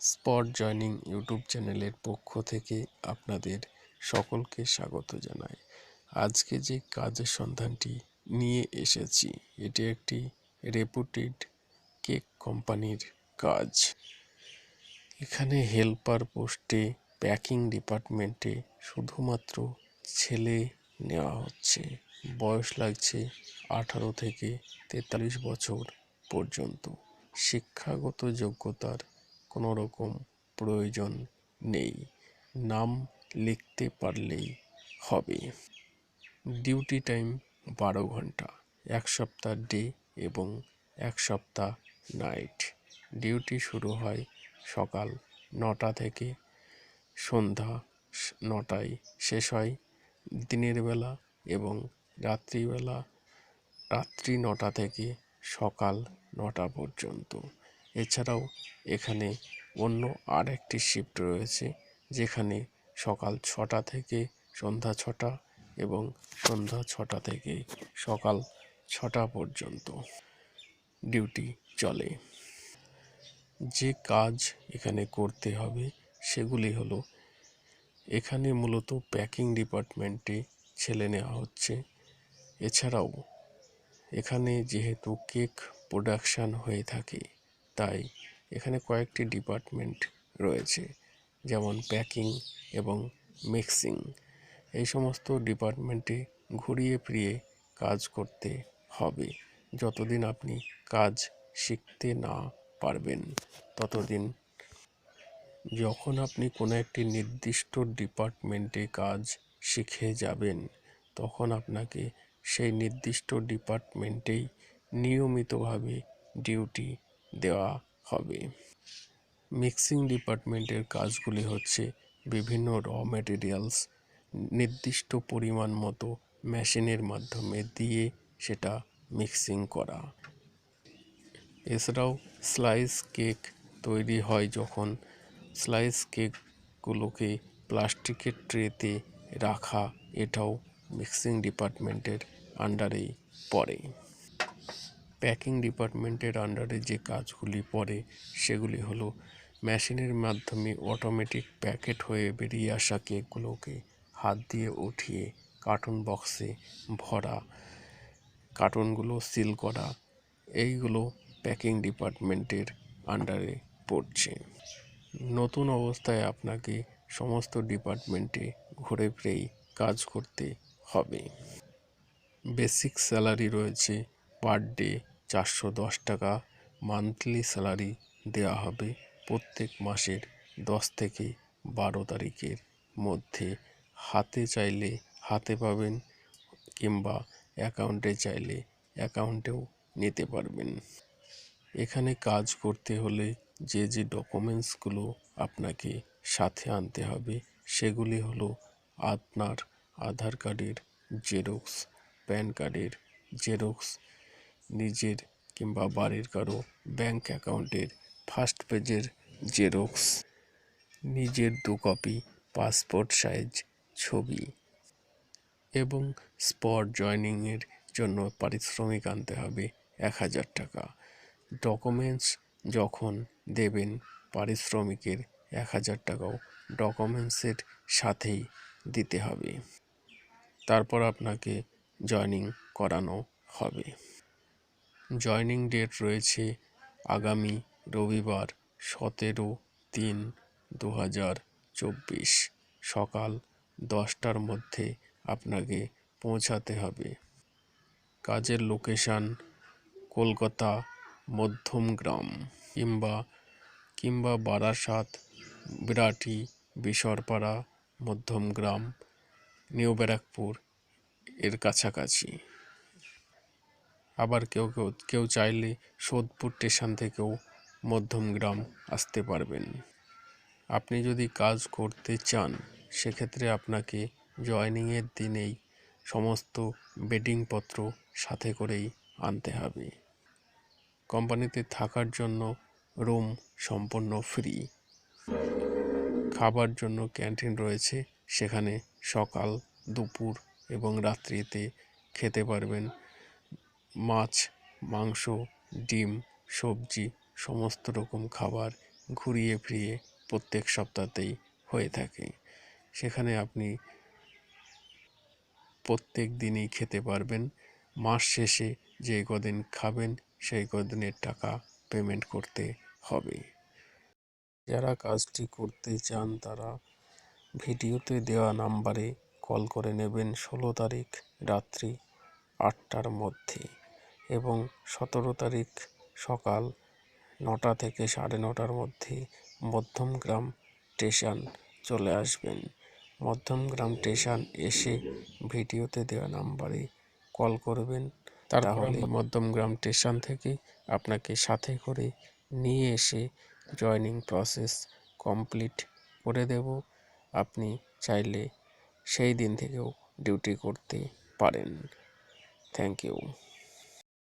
Spot joining YouTube চ্যানেলের পক্ষ থেকে আপনাদের সকলকে স্বাগত জানাই। আজকে যে কাজের সন্ধানটি নিয়ে এসেছি, এটি একটি রেপুটেড কেক কোম্পানির কাজ। এখানে হেল্পার পোস্টে প্যাকিং ডিপার্টমেন্টে শুধুমাত্র ছেলে নেওয়া হচ্ছে। বয়স লাগছে আঠারো থেকে তেতাল্লিশ বছর পর্যন্ত। শিক্ষাগত যোগ্যতার কোনো রকম প্রয়োজন নেই। নাম লিখতে পারলেই হবে। ডিউটি টাইম বারো ঘণ্টা, এক সপ্তাহ ডে এবং এক সপ্তাহ নাইট। ডিউটি শুরু হয় সকাল নটা থেকে সন্ধ্যা নটায়। শেষ হয় দিনের বেলা এবং রাত্রিবেলা, রাত্রি নটা থেকে সকাল নটা পর্যন্ত। এছাড়াও এখানে অন্য আর একটি শিফট রয়েছে, যেখানে সকাল ছটা থেকে সন্ধ্যা ছটা এবং সন্ধ্যা ছটা থেকে সকাল ছটা পর্যন্ত ডিউটি চলে। যে কাজ এখানে করতে হবে সেগুলি হলো, এখানে মূলত প্যাকিং ডিপার্টমেন্টে ছেলে নেওয়া হচ্ছে। এছাড়াও এখানে যেহেতু কেক প্রোডাকশান হয়ে থাকে তাই এখানে কয়েকটি ডিপার্টমেন্ট রয়েছে, যেমন প্যাকিং এবং মিক্সিং। এই সমস্ত ডিপার্টমেন্টে ঘুরিয়ে ফিরিয়ে কাজ করতে হবে। যতদিন আপনি কাজ শিখতে না পারবেন, ততদিন যখন আপনি কোনো একটি নির্দিষ্ট ডিপার্টমেন্টে কাজ শিখে যাবেন, তখন আপনাকে সেই নির্দিষ্ট ডিপার্টমেন্টেই নিয়মিতভাবে ডিউটি দেওয়া হবে। মিক্সিং ডিপার্টমেন্টের কাজগুলি হচ্ছে বিভিন্ন র ম্যাটেরিয়ালস নির্দিষ্ট পরিমাণ মতো মেশিনের মাধ্যমে দিয়ে সেটা মিক্সিং করা। এছাড়াও স্লাইস কেক তৈরি হয় যখন স্লাইস কেকগুলোকে প্লাস্টিকের ট্রেতে রাখা এটাও মিক্সিং ডিপার্টমেন্টের আন্ডারেই পড়ে। প্যাকিং ডিপার্টমেন্টের আন্ডারে যে কাজগুলি পড়ে, সেগুলি হলো মেশিনের মাধ্যমে অটোমেটিক প্যাকেট হয়ে বেরিয়ে আসা কেকগুলোকে হাত দিয়ে উঠিয়ে কার্টুন বক্সে ভরা, কার্টুনগুলো সিল করা, এইগুলো প্যাকিং ডিপার্টমেন্টের আন্ডারে পড়ছে। নতুন অবস্থায় আপনাকে সমস্ত ডিপার্টমেন্টে ঘুরে ফিরেই কাজ করতে হবে। বেসিক স্যালারি রয়েছে পার ডে চারশো দশ টাকা মান্থলি স্যালারি দেওয়া হবে প্রত্যেক মাসের দশ থেকে বারো তারিখের মধ্যে। হাতে চাইলে হাতে পাবেন কিংবা অ্যাকাউন্টে চাইলে অ্যাকাউন্টেও নিতে পারবেন। এখানে কাজ করতে হলে যে যে ডকুমেন্টসগুলো আপনাকে সাথে আনতে হবে সেগুলি হলো আপনার আধার কার্ডের জেরক্স, প্যান কার্ডের জেরক্স নিজের কিংবা বাড়ির কারও ব্যাংক অ্যাকাউন্টের ফার্স্ট পেজের জেরক্স নিজের দু কপি পাসপোর্ট সাইজ ছবি এবং স্পট জয়নিংয়ের জন্য পারিশ্রমিক আনতে হবে এক হাজার টাকা। ডকুমেন্টস যখন দেবেন পারিশ্রমিকের এক হাজার টাকাও ডকুমেন্টসের সাথেই দিতে হবে। তারপর আপনাকে জয়নিং করানো হবে। জয়নিং ডেট রয়েছে আগামী রবিবার সতেরো তিন দু হাজার চব্বিশ। সকাল দশটার মধ্যে আপনাকে পৌঁছাতে হবে। কাজের লোকেশান কলকাতা মধ্যমগ্রাম কিংবা কিংবা বারাসাত বিরাটি বিশরপাড়া মধ্যমগ্রাম নিউ ব্যারাকপুর এর কাছাকাছি। আবার কেউ কেউ কেউ চাইলে সোদপুর স্টেশন থেকেও মধ্যমগ্রাম আসতে পারবেন। আপনি যদি কাজ করতে চান, সেক্ষেত্রে আপনাকে জয়নিংয়ের দিনেই সমস্ত বেডিংপত্র সাথে করেই আনতে হবে। কোম্পানিতে থাকার জন্য রুম সম্পূর্ণ ফ্রি। খাবার জন্য ক্যান্টিন রয়েছে, সেখানে সকাল, দুপুর এবং রাত্রিতে খেতে পারবেন মাছ, মাংস, ডিম, সবজি, সমস্ত রকম খাবার ঘুরিয়ে ফিরিয়ে প্রত্যেক সপ্তাহতেই হয়ে থাকে। সেখানে আপনি প্রত্যেক দিনই খেতে পারবেন। মাস শেষে যে কদিন খাবেন, সেই কদিনের টাকা পেমেন্ট করতে হবে। যারা কাজটি করতে চান, তারা ভিডিওতে দেওয়া নাম্বারে কল করে নেবেন ষোলো তারিখ রাত্রি আটটার মধ্যে। এবং সতেরো তারিখ সকাল নটা থেকে সাড়ে নটার মধ্যে মধ্যমগ্রাম স্টেশন চলে আসবেন। মধ্যমগ্রাম স্টেশন এসে ভিডিওতে দেওয়া নাম্বারে কল করবেন। তাহলে মধ্যমগ্রাম স্টেশন থেকে আপনাকে সাথে করে নিয়ে এসে জয়নিং প্রসেস কমপ্লিট করে দেব। আপনি চাইলে সেই দিন থেকেও ডিউটি করতে পারেন। Thank you.